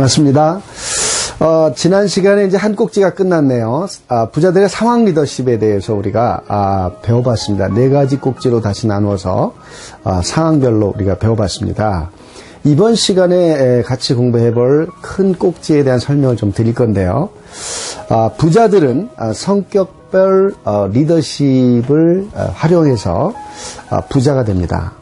반갑습니다. 어, 지난 시간에 이제 한 꼭지가 끝났네요. 아, 부자들의 상황 리더십에 대해서 우리가 아, 배워봤습니다. 네 가지 꼭지로 다시 나누어서 아, 상황별로 우리가 배워봤습니다. 이번 시간에 같이 공부해볼 큰 꼭지에 대한 설명을 좀 드릴 건데요. 아, 부자들은 아, 성격별 어, 리더십을 어, 활용해서 아, 부자가 됩니다.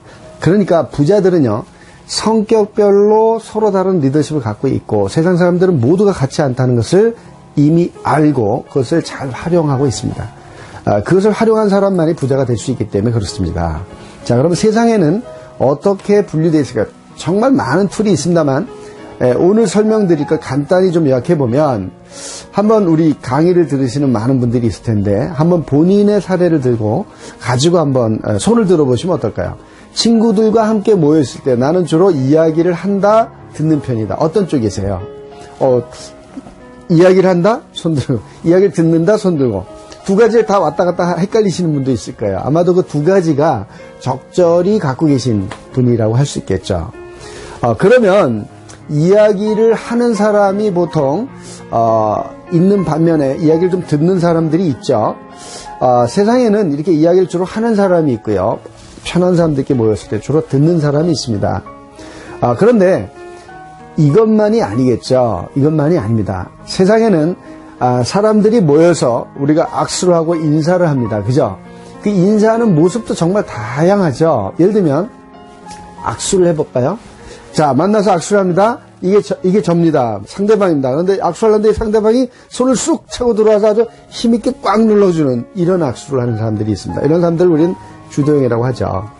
그러니까 부자들은요. 성격별로 서로 다른 리더십을 갖고 있고 세상 사람들은 모두가 같지 않다는 것을 이미 알고 그것을 잘 활용하고 있습니다. 아, 그것을 활용한 사람만이 부자가 될 수 있기 때문에 그렇습니다. 자, 그러면 세상에는 어떻게 분류되어 있을까? 정말 많은 툴이 있습니다만 에, 오늘 설명드릴 걸 간단히 좀 요약해 보면 한번 우리 강의를 들으시는 많은 분들이 있을 텐데 한번 본인의 사례를 들고 가지고 한번 에, 손을 들어보시면 어떨까요? 친구들과 함께 모였을 때 나는 주로 이야기를 한다, 듣는 편이다. 어떤 쪽이세요? 어, 이야기를 한다? 손 들고. 이야기를 듣는다? 손 들고. 두 가지를 다 왔다 갔다 헷갈리시는 분도 있을 거예요. 아마도 그 두 가지가 적절히 갖고 계신 분이라고 할 수 있겠죠. 어, 그러면 이야기를 하는 사람이 보통 어, 있는 반면에 이야기를 좀 듣는 사람들이 있죠. 어, 세상에는 이렇게 이야기를 주로 하는 사람이 있고요. 편한 사람들께 모였을 때 주로 듣는 사람이 있습니다. 아, 그런데 이것만이 아니겠죠. 이것만이 아닙니다. 세상에는 아, 사람들이 모여서 우리가 악수를 하고 인사를 합니다. 그죠? 그 인사하는 모습도 정말 다양하죠. 예를 들면 악수를 해볼까요? 자, 만나서 악수를 합니다. 이게 저, 이게 접니다. 상대방입니다. 그런데 악수하는데 상대방이 손을 쑥 차고 들어와서 아주 힘있게 꽉 눌러주는 이런 악수를 하는 사람들이 있습니다. 이런 사람들을 우리는 주도형이라고 하죠.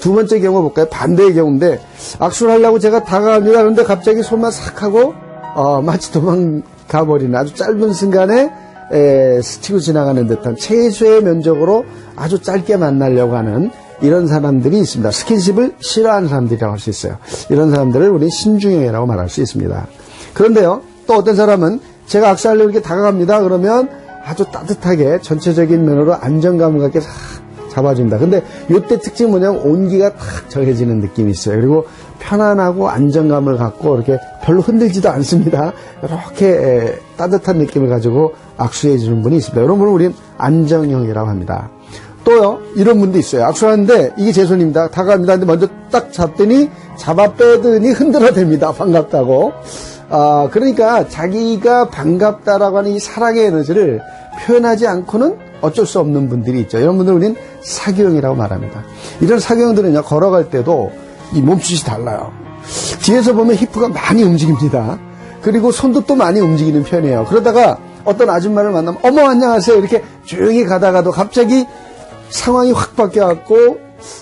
두 번째 경우 볼까요? 반대의 경우인데 악수를 하려고 제가 다가갑니다. 그런데 갑자기 손만 싹 하고 어, 마치 도망가 버리는 아주 짧은 순간에 에, 스치고 지나가는 듯한 최소의 면적으로 아주 짧게 만나려고 하는 이런 사람들이 있습니다. 스킨십을 싫어하는 사람들이라고 할 수 있어요. 이런 사람들을 우리 신중형이라고 말할 수 있습니다. 그런데요, 또 어떤 사람은 제가 악수하려고 이렇게 다가갑니다. 그러면 아주 따뜻하게 전체적인 면으로 안정감을 갖게 잡아줍니다. 근데 이때 특징이 뭐냐면 온기가 탁 정해지는 느낌이 있어요. 그리고 편안하고 안정감을 갖고 이렇게 별로 흔들지도 않습니다. 이렇게 따뜻한 느낌을 가지고 악수해 주는 분이 있습니다. 이런 분은 우리는 안정형이라고 합니다. 또요, 이런 분도 있어요. 악수하는데 이게 제 손입니다. 다가갑니다. 근데 먼저 딱 잡더니 잡아 빼더니 흔들어댑니다. 반갑다고. 아, 그러니까 자기가 반갑다라고 하는 이 사랑의 에너지를 표현하지 않고는 어쩔 수 없는 분들이 있죠. 이런 분들 우리는 사교형이라고 말합니다. 이런 사교형들은요, 걸어갈 때도 이 몸짓이 달라요. 뒤에서 보면 히프가 많이 움직입니다. 그리고 손도 또 많이 움직이는 편이에요. 그러다가 어떤 아줌마를 만나면, 어머, 안녕하세요. 이렇게 조용히 가다가도 갑자기 상황이 확 바뀌어갖고,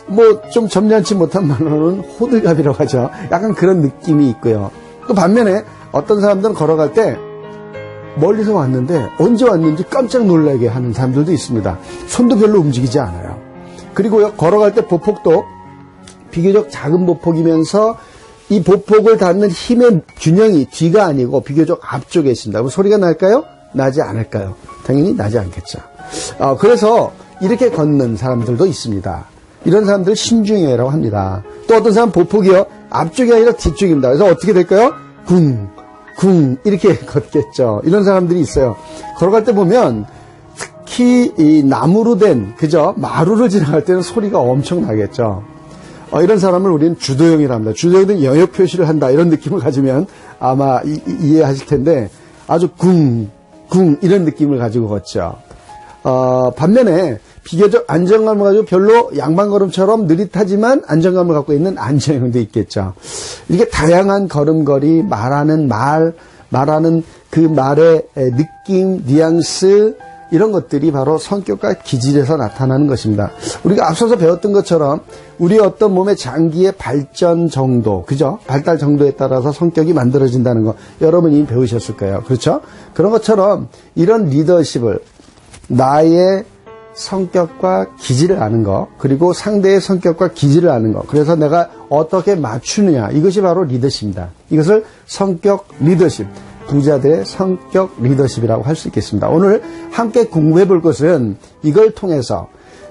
뭐, 좀 점잖지 못한 말로는 호들갑이라고 하죠. 약간 그런 느낌이 있고요. 또 반면에 어떤 사람들은 걸어갈 때 멀리서 왔는데 언제 왔는지 깜짝 놀라게 하는 사람들도 있습니다. 손도 별로 움직이지 않아요. 그리고 걸어갈 때 보폭도 비교적 작은 보폭이면서 이 보폭을 닿는 힘의 균형이 뒤가 아니고 비교적 앞쪽에 있습니다. 소리가 날까요? 나지 않을까요? 당연히 나지 않겠죠. 어, 그래서 이렇게 걷는 사람들도 있습니다. 이런 사람들 신중해라고 합니다. 또 어떤 사람 보폭이요 앞쪽이 아니라 뒤쪽입니다. 그래서 어떻게 될까요? 궁, 궁 이렇게 걷겠죠. 이런 사람들이 있어요. 걸어갈 때 보면 특히 이 나무로 된 그죠 마루를 지나갈 때는 소리가 엄청 나겠죠. 어, 이런 사람을 우리는 주도형이라 합니다. 주도형은 영역 표시를 한다 이런 느낌을 가지면 아마 이, 이해하실 텐데 아주 궁, 궁 이런 느낌을 가지고 걷죠. 어, 반면에 비교적 안정감을 가지고 별로 양반걸음처럼 느릿하지만 안정감을 갖고 있는 안정형도 있겠죠. 이렇게 다양한 걸음걸이, 말하는 말, 말하는 그 말의 느낌, 뉘앙스, 이런 것들이 바로 성격과 기질에서 나타나는 것입니다. 우리가 앞서서 배웠던 것처럼 우리 어떤 몸의 장기의 발전 정도, 그죠? 발달 정도에 따라서 성격이 만들어진다는 거 여러분이 배우셨을 거예요. 그렇죠? 그런 것처럼 이런 리더십을 나의 성격과 기질을 아는 것, 그리고 상대의 성격과 기질을 아는 것. 그래서 내가 어떻게 맞추느냐. 이것이 바로 리더십입니다. 이것을 성격 리더십, 부자들의 성격 리더십이라고 할 수 있겠습니다. 오늘 함께 공부해 볼 것은 이걸 통해서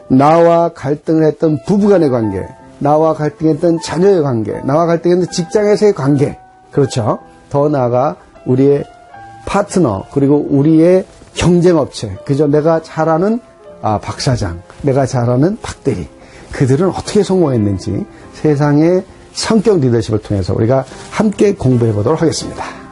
나와 갈등을 했던 부부간의 관계, 나와 갈등했던 자녀의 관계, 나와 갈등했던 직장에서의 관계, 그렇죠. 더 나아가 우리의 파트너 그리고 우리의 경쟁업체 그저 내가 잘 아는 아, 박 사장 내가 잘 아는 박 대리 그들은 어떻게 성공했는지 세상의 성격 리더십을 통해서 우리가 함께 공부해 보도록 하겠습니다.